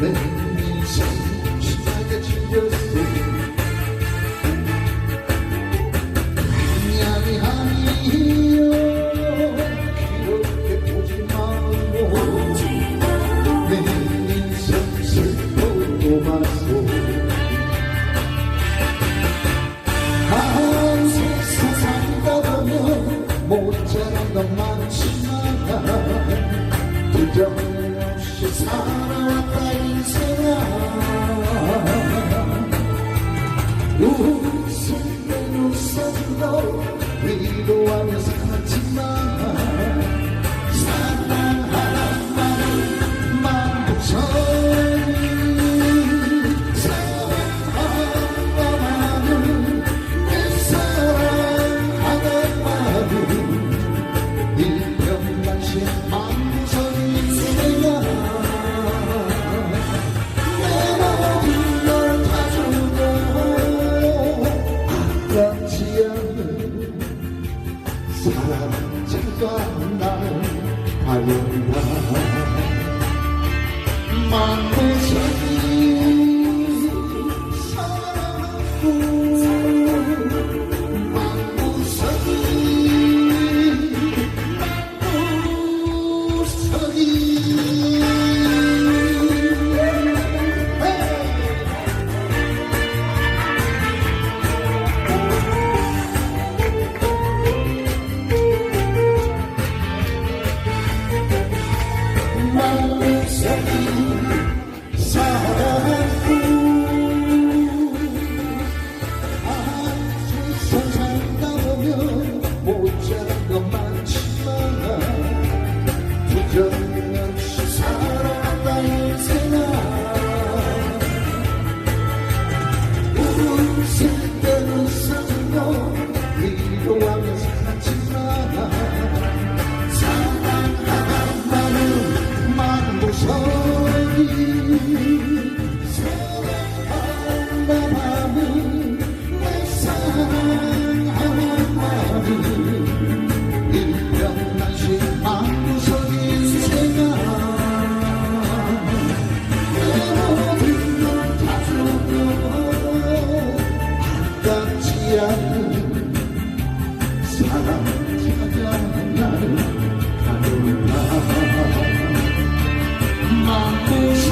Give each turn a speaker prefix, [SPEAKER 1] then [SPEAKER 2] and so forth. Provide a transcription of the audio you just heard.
[SPEAKER 1] 내 인생 심하게 질렸어 미안이 아니요 그렇게 보지 말고 내 인생 슬퍼도 말고 한 세상 살다 보면 못 자란 건 많지만 부정없이 살 Who's in the new sun, though? 만드신 사랑하고 사랑 찾아 나를 가르라 마음